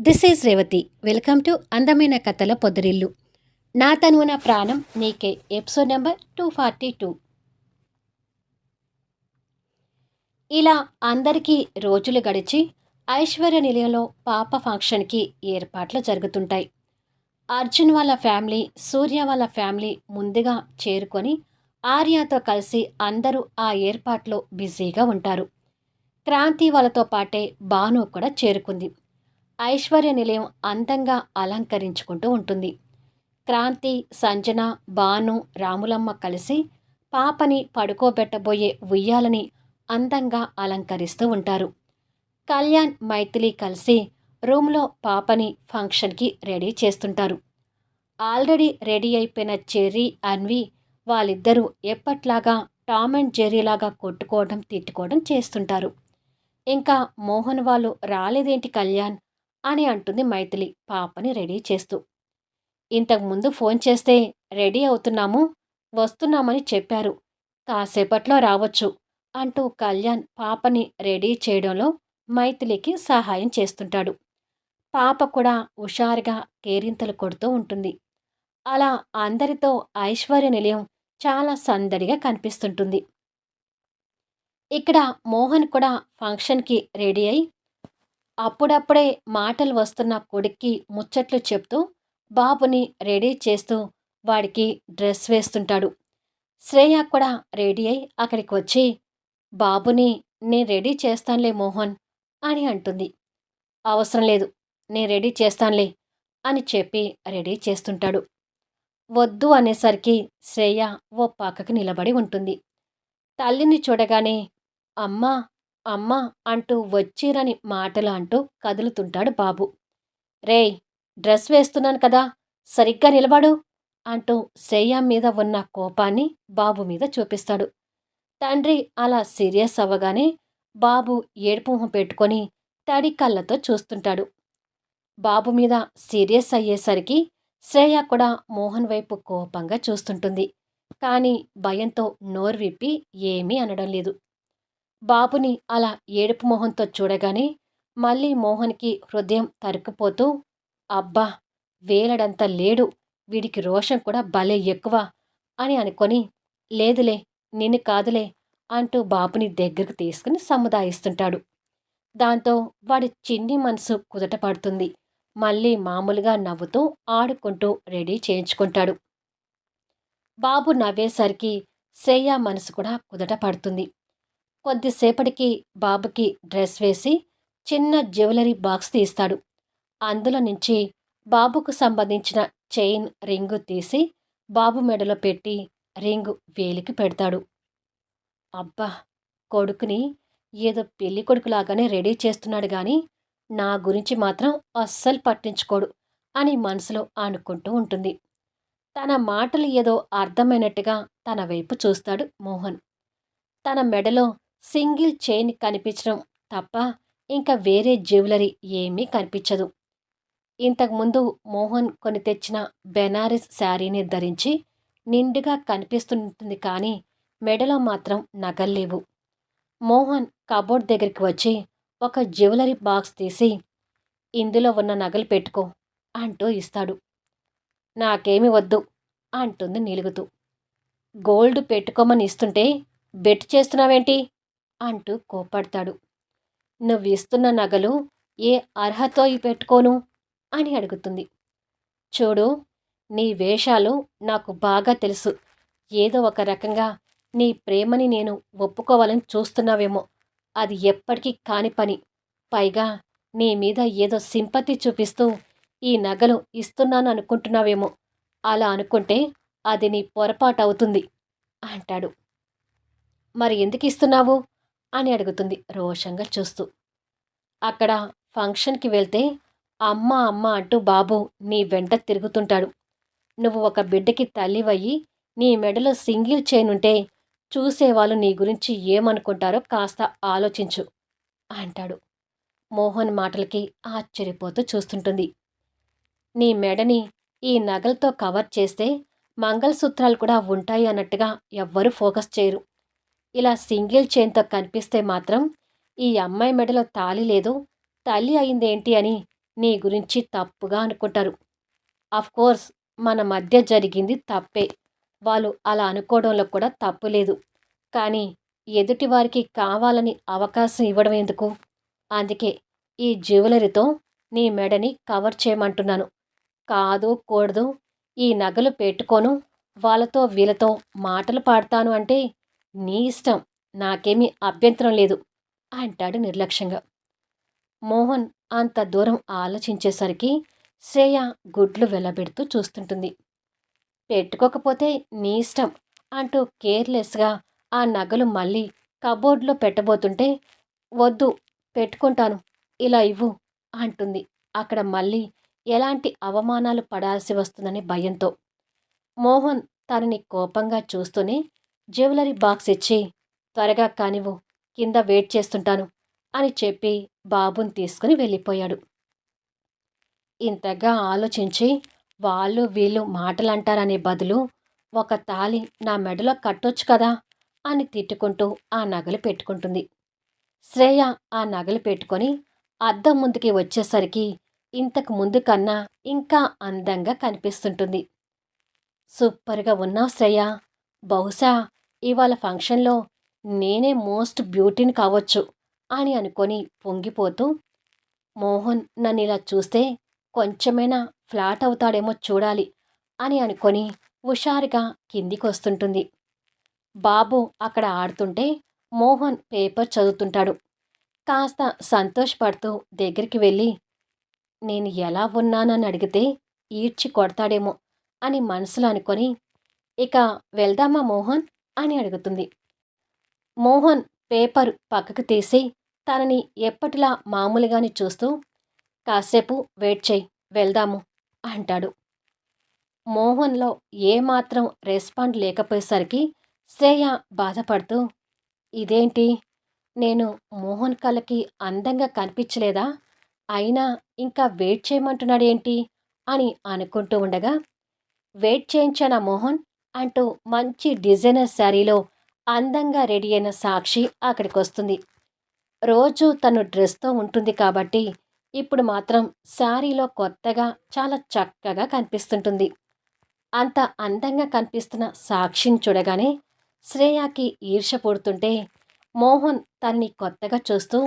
This is Revathi welcome to అందమైన కథల పొదరిల్లు నా తనువున ప్రాణం నీకే episode number two forty two ఇలా అందరికీ రోజులు గడిచి ఐశ్వర్య నిలయంలో పాప ఫంక్షన్కి ఏర్పాట్లు జరుగుతుంటాయి. అర్జున్ వాళ్ళ ఫ్యామిలీ సూర్య వాళ్ళ ఫ్యామిలీ ముందుగా చేరుకొని ఆర్యాతో కలిసి అందరూ ఆ ఏర్పాట్లో బిజీగా ఉంటారు. క్రాంతి వాళ్ళతో పాటే భాను కూడా చేరుకుంది. ఐశ్వర్య నిలయం అందంగా అలంకరించుకుంటూ ఉంటుంది. క్రాంతి సంజన భాను రాములమ్మ కలిసి పాపని పడుకోబెట్టబోయే ఉయ్యాలని అందంగా అలంకరిస్తూ ఉంటారు. కళ్యాణ్ మైథిలి కలిసి రూమ్లో పాపని ఫంక్షన్కి రెడీ చేస్తుంటారు. ఆల్రెడీ రెడీ అయిపోయిన చెర్రీ అన్వి వాళ్ళిద్దరూ ఎప్పట్లాగా టామ్ అండ్ జెర్రీలాగా కొట్టుకోవడం తిట్టుకోవడం చేస్తుంటారు. ఇంకా మోహన్ వాళ్ళు రాలేదేంటి కళ్యాణ్? అని అంటుంది మైథిలి పాపని రెడీ చేస్తూ. ఇంతకుముందు ఫోన్ చేస్తే రెడీ అవుతున్నాము వస్తున్నామని చెప్పారు. కాసేపట్లో రావచ్చు అంటూ కళ్యాణ్ పాపని రెడీ చేయడంలో మైథిలికి సహాయం చేస్తుంటాడు. పాప కూడా హుషారుగా కేరింతలు కొడుతూ ఉంటుంది. అలా అందరితో ఐశ్వర్య నిలయం చాలా సందడిగా కనిపిస్తుంటుంది. ఇక్కడ మోహన్ కూడా ఫంక్షన్కి రెడీ అయి అప్పుడప్పుడే మాటలు వస్తున్న కొడుక్కి ముచ్చట్లు చెప్తూ బాబుని రెడీ చేస్తూ వాడికి డ్రెస్ వేస్తుంటాడు. శ్రేయ కూడా రెడీ అయి అక్కడికి వచ్చి బాబుని నేను రెడీ చేస్తానులే మోహన్ అని అంటుంది. అవసరం లేదు నేను రెడీ చేస్తానులే అని చెప్పి రెడీ చేస్తుంటాడు. వద్దు అనేసరికి శ్రేయ ఓ పక్కకు నిలబడి ఉంటుంది. తల్లిని చూడగానే అమ్మా అమ్మా అంటూ వచ్చిరని మాటలు అంటూ కదులుతుంటాడు బాబు. రేయ్ డ్రెస్ వేస్తున్నాను కదా సరిగ్గా నిలబడు అంటూ శ్రేయ మీద ఉన్న కోపాన్ని బాబు మీద చూపిస్తాడు. తండ్రి అలా సీరియస్ అవ్వగానే బాబు ఏడుపు పెట్టుకొని తడి కళ్ళతో చూస్తుంటాడు. బాబు మీద సీరియస్ అయ్యేసరికి శ్రేయ కూడా మోహన్ వైపు కోపంగా చూస్తుంటుంది. కానీ భయంతో నోరు విప్పి ఏమీ అనడం లేదు. బాబుని అలా ఏడుపు మొహంతో చూడగానే మళ్ళీ మోహన్కి హృదయం తరుక్కుపోతూ అబ్బా వేలడంత లేడు వీడికి రోషం కూడా భలే ఎక్కువ అని అనుకొని లేదులే నిన్ను కాదులే అంటూ బాబుని దగ్గరకు తీసుకుని సముదాయిస్తుంటాడు. దాంతో వాడి చిన్ని మనసు కుదట పడుతుంది మళ్ళీ మామూలుగా నవ్వుతూ ఆడుకుంటూ రెడీ చేయించుకుంటాడు. బాబు నవ్వేసరికి శ్రేయ మనసు కూడా కుదట పడుతుంది కొద్దిసేపటికి బాబుకి డ్రెస్ వేసి చిన్న జ్యువెలరీ బాక్స్ తీస్తాడు. అందులో నుంచి బాబుకు సంబంధించిన చైన్ రింగు తీసి బాబు మెడలో పెట్టి రింగు వేలికి పెడతాడు. అబ్బా! కొడుకుని ఏదో పెళ్ళి కొడుకులాగానే రెడీ చేస్తున్నాడు కానీ నా గురించి మాత్రం అస్సలు పట్టించుకోడు అని మనసులో అనుకుంటూ ఉంటుంది. తన మాటలు ఏదో అర్థమైనట్టుగా తన వైపు చూస్తాడు మోహన్. తన మెడలో సింగిల్ చైన్ కనిపించడం తప్ప ఇంకా వేరే జ్యువెలరీ ఏమీ కనిపించదు. ఇంతకుముందు మోహన్ కొని తెచ్చిన బెనారస్ శారీని ధరించి నిండుగా కనిపిస్తుంటుంది కానీ మెడలో మాత్రం నగల్లేవు మోహన్ కబోర్డ్ దగ్గరికి వచ్చి ఒక జ్యువెలరీ బాక్స్ తీసి ఇందులో ఉన్న నగలు పెట్టుకో అంటూ ఇస్తాడు. నాకేమి వద్దు అంటుంది నిలుగుతూ. గోల్డ్ పెట్టుకోమని ఇస్తుంటే బెట్ చేస్తున్నావేంటి? అంటూ కోపడతాడు నువ్వు ఇస్తున్న నగలు ఏ అర్హతో పెట్టుకోను? అని అడుగుతుంది. చూడు నీ వేషాలు నాకు బాగా తెలుసు. ఏదో ఒక రకంగా నీ ప్రేమని నేను ఒప్పుకోవాలని చూస్తున్నావేమో. అది ఎప్పటికీ కాని పని. పైగా నీ మీద ఏదో సింపతి చూపిస్తూ ఈ నగలు ఇస్తున్నాను అనుకుంటున్నావేమో. అలా అనుకుంటే అది నీ పొరపాటు అవుతుంది అంటాడు. మరి ఎందుకు ఇస్తున్నావు? అని అడుగుతుంది రోషంగా చూస్తూ. అక్కడ ఫంక్షన్కి వెళ్తే అమ్మ అమ్మ అంటూ బాబు నీ వెంట తిరుగుతుంటాడు. నువ్వు ఒక బిడ్డకి తల్లివయ్యి నీ మెడలో సింగిల్ చైన్ ఉంటే చూసేవాళ్ళు నీ గురించి ఏమనుకుంటారో కాస్త ఆలోచించు అంటాడు. మోహన్ మాటలకి ఆశ్చర్యపోతూ చూస్తుంటుంది. నీ మెడని ఈ నగలతో కవర్ చేస్తే మంగళసూత్రాలు కూడా ఉంటాయి అన్నట్టుగా ఎవ్వరూ ఫోకస్ చేయరు. ఇలా సింగిల్ చైన్తో కనిపిస్తే మాత్రం ఈ అమ్మాయి మెడలో తాళి లేదు. తల్లి అయిందేంటి అని నీ గురించి తప్పుగా అనుకుంటారు. కోర్స్ మన మధ్య జరిగింది తప్పే. వాళ్ళు అలా అనుకోవడంలో కూడా తప్పు లేదు. కానీ ఎదుటి వారికి కావాలని అవకాశం ఇవ్వడం ఎందుకు? అందుకే ఈ జ్యువెలరీతో నీ మెడని కవర్ చేయమంటున్నాను. కాదు కూడదు. ఈ నగలు పెట్టుకోను. వాళ్ళతో వీళ్ళతో మాటలు పాడతాను అంటే నీ ఇష్టం నాకేమీ అభ్యంతరం లేదు అంటాడు నిర్లక్ష్యంగా. మోహన్ అంత దూరం ఆలోచించేసరికి శ్రేయ గుడ్లు వెళ్ళబెడుతూ చూస్తుంటుంది. పెట్టుకోకపోతే నీ ఇష్టం అంటూ కేర్లెస్గా ఆ నగలు మళ్ళీ కబోర్డ్లో పెట్టబోతుంటే వద్దు పెట్టుకుంటాను ఇలా ఇవ్వు అంటుంది. అక్కడ మళ్ళీ ఎలాంటి అవమానాలు పడాల్సి వస్తుందని భయంతో. మోహన్ తనని కోపంగా చూస్తూనే జ్యువెలరీ బాక్స్ ఇచ్చి త్వరగా కానివ్వు కింద వెయిట్ చేస్తుంటాను అని చెప్పి బాబుని తీసుకుని వెళ్ళిపోయాడు. ఇంతగా ఆలోచించి వాళ్ళు వీళ్ళు మాటలంటారనే బదులు ఒక తాలి నా మెడలో కట్టొచ్చు కదా అని తిట్టుకుంటూ ఆ నగలు పెట్టుకుంటుంది. శ్రేయ ఆ నగలు పెట్టుకొని అద్దం ముందుకి వచ్చేసరికి ఇంతకు ముందు కన్నా ఇంకా అందంగా కనిపిస్తుంటుంది. సూపర్గా ఉన్నావు శ్రేయ. బహుశా ఇవాళ ఫంక్షన్లో నేనే మోస్ట్ బ్యూటీని కావచ్చు అని అనుకొని పొంగిపోతూ మోహన్ నన్ను ఇలా చూస్తే కొంచెమైనా ఫ్లాట్ అవుతాడేమో చూడాలి అని అనుకొని హుషారుగా కిందికి వస్తుంటుంది బాబు అక్కడ ఆడుతుంటే మోహన్ పేపర్ చదువుతుంటాడు. కాస్త సంతోషపడుతూ దగ్గరికి వెళ్ళి నేను ఎలా ఉన్నానని అడిగితే ఈడ్చి కొడతాడేమో అని మనసులో అనుకొని ఇక వెళ్దామా మోహన్? అని అడుగుతుంది. మోహన్ పేపర్ పక్కకు తీసి తనని ఎప్పటిలా మామూలుగానే చూస్తూ కాసేపు వెయిట్ చేయి వెళ్దాము అంటాడు. మోహన్లో ఏమాత్రం రెస్పాండ్ లేకపోయేసరికి శ్రేయ బాధపడుతూ ఇదేంటి? నేను మోహన్ కళ్ళకి అందంగా కనిపించలేదా? అయినా ఇంకా వెయిట్ చేయమంటున్నాడేంటి? అని అనుకుంటూ ఉండగా వెయిట్ చేయించానా మోహన్? అంటూ మంచి డిజైనర్ శారీలో అందంగా రెడీ అయిన సాక్షి అక్కడికి వస్తుంది రోజు తను డ్రెస్తో ఉంటుంది కాబట్టి ఇప్పుడు మాత్రం శారీలో కొత్తగా చాలా చక్కగా కనిపిస్తుంటుంది. అంత అందంగా కనిపిస్తున్న సాక్షిని చూడగానే శ్రేయాకి ఈర్ష పుడుతుంటే మోహన్ తనని కొత్తగా చూస్తూ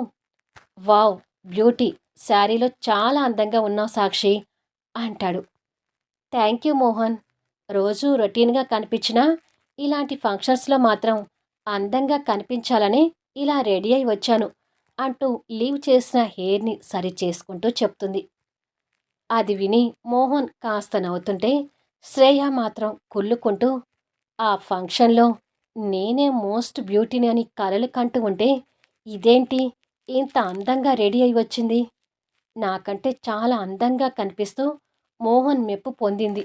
వావ్ బ్యూటీ! శారీలో చాలా అందంగా ఉన్నావు సాక్షి అంటాడు. Thank you Mohan! రోజు రొటీన్గా కనిపించినా ఇలాంటి ఫంక్షన్స్లో మాత్రం అందంగా కనిపించాలని ఇలా రెడీ అయి వచ్చాను అంటూ లీవ్ చేసిన హెయిర్ని సరి చేసుకుంటూ చెప్తుంది. అది విని మోహన్ కాస్త నవ్వుతుంటే శ్రేయ మాత్రం కుళ్ళుకుంటూ ఆ ఫంక్షన్లో నేనే మోస్ట్ బ్యూటీని అని కలలు కంటూ ఉంటే ఇదేంటి ఇంత అందంగా రెడీ అయి వచ్చింది? నాకంటే చాలా అందంగా కనిపిస్తూ మోహన్ మెప్పు పొందింది.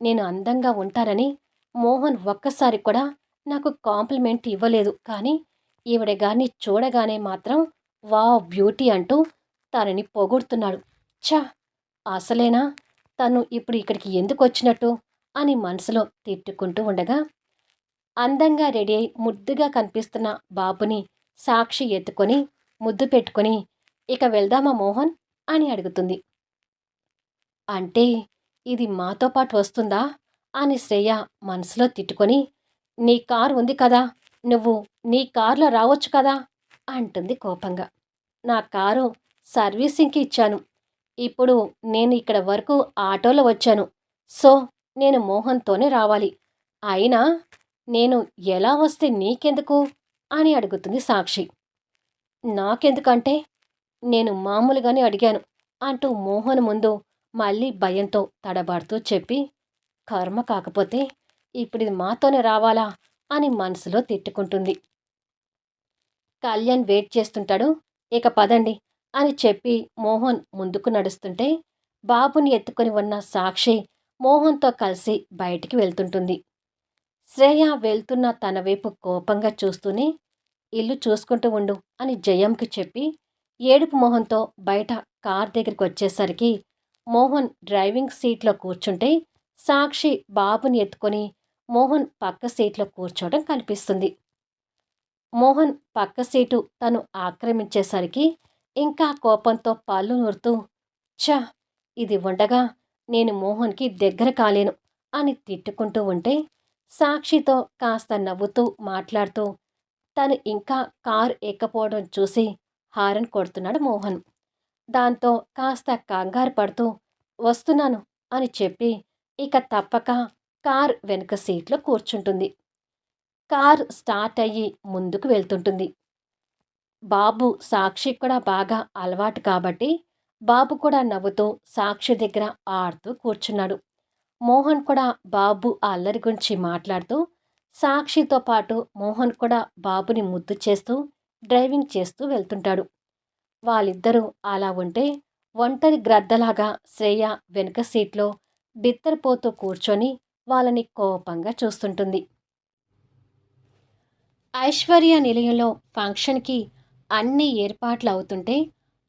నేను అందంగా ఉంటానని మోహన్ ఒక్కసారి కూడా నాకు కాంప్లిమెంట్ ఇవ్వలేదు. కానీ ఈవిడ గారిని చూడగానే మాత్రం వావ్ బ్యూటీ అంటూ తనని పొగుడుతున్నాడు. ఛా! అసలేనా? తను ఇప్పుడు ఇక్కడికి ఎందుకు వచ్చినట్టు? అని మనసులో తిట్టుకుంటూ ఉండగా అందంగా రెడీ అయి ముద్దుగా కనిపిస్తున్న బాబుని సాక్షి ఎత్తుకొని ముద్దు పెట్టుకొని ఇక వెళ్దామా మోహన్? అని అడుగుతుంది. అంటే ఇది మాతో పాటు వస్తుందా? అని శ్రేయ మనసులో తిట్టుకొని నీ కారు ఉంది కదా నువ్వు నీ కారులో రావచ్చు కదా అంటుంది కోపంగా. నా కారు సర్వీసింగ్కి ఇచ్చాను. ఇప్పుడు నేను ఇక్కడ వరకు ఆటోలో వచ్చాను. సో నేను మోహన్తోనే రావాలి. అయినా నేను ఎలా వస్తే నీకెందుకు? అని అడుగుతుంది సాక్షి. నాకెందుకంటే నేను మామూలుగానే అడిగాను అంటూ మోహన్ ముందు మళ్ళీ భయంతో తడబాడుతూ చెప్పి కర్మ కాకపోతే ఇప్పుడు ఇది మాతోనే రావాలా? అని మనసులో తిట్టుకుంటుంది. కళ్యాణ్ వెయిట్ చేస్తుంటాడు ఇక పదండి అని చెప్పి మోహన్ ముందుకు నడుస్తుంటే బాబుని ఎత్తుకొని ఉన్న సాక్షి మోహన్తో కలిసి బయటికి వెళ్తుంటుంది. శ్రేయ వెళ్తున్న తన వైపు కోపంగా చూస్తూనే ఇల్లు చూసుకుంటూ ఉండు అని జయంకి చెప్పి ఏడుపు మోహన్తో బయట కార్ దగ్గరికి వచ్చేసరికి మోహన్ డ్రైవింగ్ సీట్లో కూర్చుంటే సాక్షి బాబుని ఎత్తుకొని మోహన్ పక్క సీట్లో కూర్చోవడం కనిపిస్తుంది. మోహన్ పక్క సీటు తను ఆక్రమించేసరికి ఇంకా కోపంతో పళ్ళు నూరుతూ ఛ ఇది ఉండగా నేను మోహన్కి దగ్గర కాలేను అని తిట్టుకుంటూ ఉంటే సాక్షితో కాస్త నవ్వుతూ మాట్లాడుతూ తను ఇంకా కారు ఎక్కపోవడం చూసి హారన్ కొడుతున్నాడు మోహన్. దాంతో కాస్త కంగారు పడుతూ వస్తున్నాను అని చెప్పి ఇక తప్పక కార్ వెనుక సీట్లో కూర్చుంటుంది. కార్ స్టార్ట్ అయ్యి ముందుకు వెళ్తుంటుంది. బాబు సాక్షి కూడా బాగా అలవాటు కాబట్టి బాబు కూడా నవ్వుతూ సాక్షి దగ్గర ఆడుతూ కూర్చున్నాడు. మోహన్ కూడా బాబు అల్లరి గురించి మాట్లాడుతూ సాక్షితో పాటు మోహన్ కూడా బాబుని ముద్దు చేస్తూ డ్రైవింగ్ చేస్తూ వెళ్తుంటాడు. వాళ్ళిద్దరూ అలా ఉంటే ఒంటరి గ్రద్దలాగా శ్రేయ వెనుక సీట్లో బిత్తరపోతూ కూర్చొని వాళ్ళని కోపంగా చూస్తుంటుంది. ఐశ్వర్య నిలయంలో ఫంక్షన్కి అన్ని ఏర్పాట్లు అవుతుంటే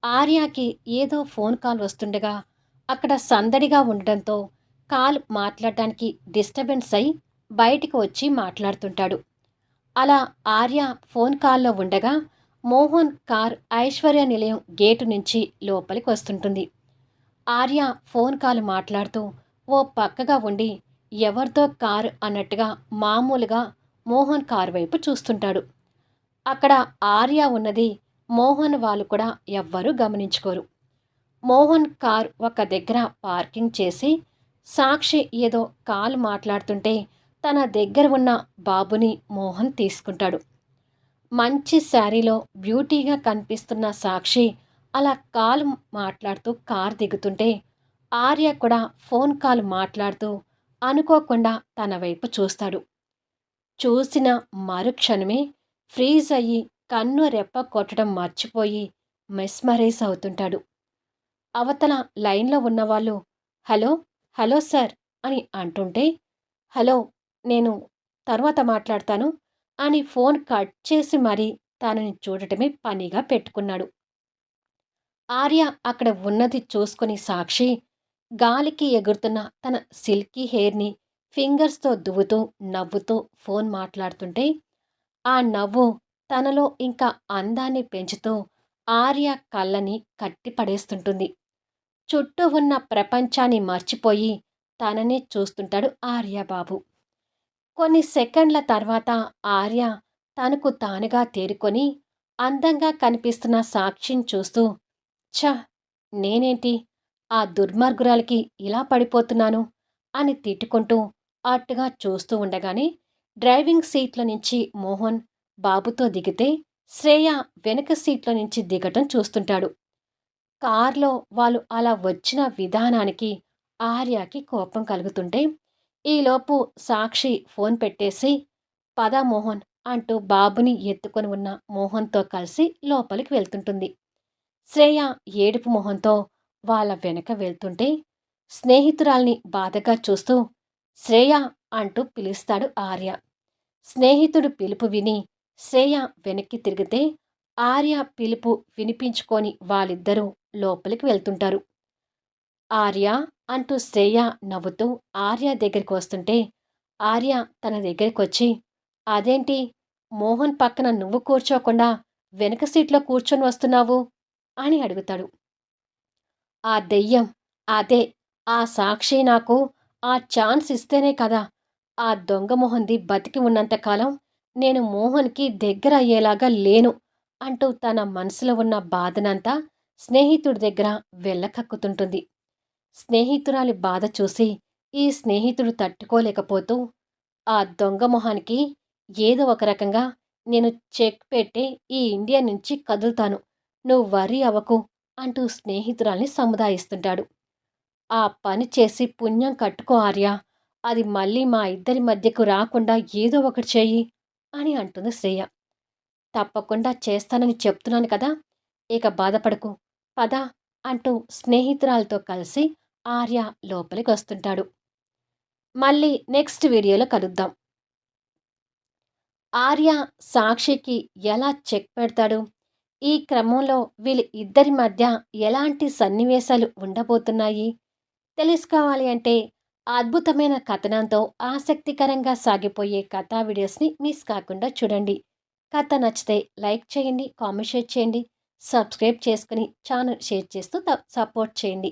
ఆర్యాకి ఏదో ఫోన్ కాల్ వస్తుండగా అక్కడ సందడిగా ఉండడంతో కాల్ మాట్లాడటానికి డిస్టర్బెన్స్ అయి బయటికి వచ్చి మాట్లాడుతుంటాడు. అలా ఆర్య ఫోన్ కాల్లో ఉండగా మోహన్ కార్ ఐశ్వర్య నిలయం గేటు నుంచి లోపలికి వస్తుంటుంది. ఆర్య ఫోన్ కాల్ మాట్లాడుతూ ఓ పక్కగా ఉండి ఎవరితో కారు అన్నట్టుగా మామూలుగా మోహన్ కారు వైపు చూస్తుంటాడు. అక్కడ ఆర్య ఉన్నది మోహన్ వాళ్ళు కూడా ఎవ్వరూ గమనించుకోరు. మోహన్ కార్ ఒక దగ్గర పార్కింగ్ చేసి సాక్షి ఏదో కాల్ మాట్లాడుతుంటే తన దగ్గర ఉన్న బాబుని మోహన్ తీసుకుంటాడు. మంచి శారీలో బ్యూటీగా కనిపిస్తున్న సాక్షి అలా కాల్ మాట్లాడుతూ కార్ దిగుతుంటే ఆర్య కూడా ఫోన్ కాల్ మాట్లాడుతూ అనుకోకుండా తన వైపు చూస్తాడు. చూసిన మరుక్షణమే ఫ్రీజ్ అయ్యి కన్ను రెప్ప కొట్టడం మర్చిపోయి మెస్మరైజ్ అవుతుంటాడు. అవతల లైన్లో ఉన్నవాళ్ళు హలో హలో సార్ అని అంటుంటే హలో నేను తర్వాత మాట్లాడతాను. అని ఫోన్ కట్ చేసి మరీ తనని చూడటమే పనిగా పెట్టుకున్నాడు. ఆర్య అక్కడ ఉన్నది చూసుకుని సాక్షి గాలికి ఎగురుతున్న తన సిల్కీ హెయిర్ని ఫింగర్స్తో దువ్వుతూ నవ్వుతూ ఫోన్ మాట్లాడుతుంటే ఆ నవ్వు తనలో ఇంకా అందాన్ని పెంచుతూ ఆర్య కళ్ళని కట్టిపడేస్తుంటుంది చుట్టూ ఉన్న ప్రపంచాన్ని మర్చిపోయి తననే చూస్తుంటాడు ఆర్యబాబు. కొన్ని సెకండ్ల తర్వాత ఆర్య తనకు తానుగా తేరుకొని అందంగా కనిపిస్తున్న సాక్షిని చూస్తూ ఛ! నేనేంటి? ఆ దుర్మార్గురాలకి ఇలా పడిపోతున్నాను? అని తిట్టుకుంటూ అట్టుగా చూస్తూ ఉండగానే డ్రైవింగ్ సీట్ల నుంచి మోహన్ బాబుతో దిగితే శ్రేయ వెనక సీట్ల నుంచి దిగటం చూస్తుంటాడు. కార్లో వాళ్ళు అలా వచ్చిన విధానానికి ఆర్యకి కోపం కలుగుతుంటే ఈలోపు సాక్షి ఫోన్ పెట్టేసి పద మోహన్ అంటూ బాబుని ఎత్తుకొని ఉన్న మోహన్తో కలిసి లోపలికి వెళ్తుంటుంది. శ్రేయ ఏడుపు మొహంతో వాళ్ళ వెనక వెళ్తుంటే స్నేహితురాల్ని బాధగా చూస్తూ శ్రేయ అంటూ పిలుస్తాడు ఆర్య. స్నేహితుడు పిలుపు విని శ్రేయ వెనక్కి తిరిగితే ఆర్య పిలుపు వినిపించుకొని వాళ్ళిద్దరూ లోపలికి వెళ్తుంటారు. ఆర్య అంటూ శ్రేయ నవ్వుతూ ఆర్య దగ్గరికి వస్తుంటే ఆర్య తన దగ్గరికి వచ్చి అదేంటి? మోహన్ పక్కన నువ్వు కూర్చోకుండా వెనక సీట్లో కూర్చొని వస్తున్నావు? అని అడుగుతాడు. ఆ దెయ్యం అదే ఆ సాక్షి నాకు ఆ ఛాన్స్ ఇస్తేనే కదా ఆ దొంగ మొహంది బతికి ఉన్నంతకాలం నేను మోహన్కి దగ్గర అయ్యేలాగా లేను అంటూ తన మనసులో ఉన్న బాధనంతా స్నేహితుడి దగ్గర వెళ్ళకక్కుతుంటుంది స్నేహితురాలి బాధ చూసి ఈ స్నేహితుడు తట్టుకోలేకపోతూ ఆ దొంగ మొహానికి ఏదో ఒక రకంగా నేను చెక్ పెట్టి ఈ ఇండియా నుంచి కదులుతాను. నువ్వు వరి అవ్వకు అంటూ స్నేహితురాల్ని సముదాయిస్తుంటాడు. ఆ పని చేసి పుణ్యం కట్టుకో ఆర్య. అది మళ్ళీ మా ఇద్దరి మధ్యకు రాకుండా ఏదో ఒకటి చెయ్యి అని అంటుంది శ్రేయ. తప్పకుండా చేస్తానని చెప్తున్నాను కదా ఇక బాధపడకు. పద అంటూ స్నేహితురాలతో కలిసి ఆర్య లోపలికి వస్తుంటాడు మళ్ళీ నెక్స్ట్ వీడియోలో కలుద్దాం. ఆర్య సాక్షికి ఎలా చెక్ పెడతాడు? ఈ క్రమంలో వీళ్ళ ఇద్దరి మధ్య ఎలాంటి సన్నివేశాలు ఉండబోతున్నాయి? తెలుసుకోవాలి అంటే అద్భుతమైన కథనంతో ఆసక్తికరంగా సాగిపోయే కథా వీడియోస్ని మిస్ కాకుండా చూడండి. కథ నచ్చితే లైక్ చేయండి కామెంట్ షేర్ చేయండి సబ్స్క్రైబ్ చేసుకుని ఛానల్ షేర్ చేస్తూ సపోర్ట్ చేయండి.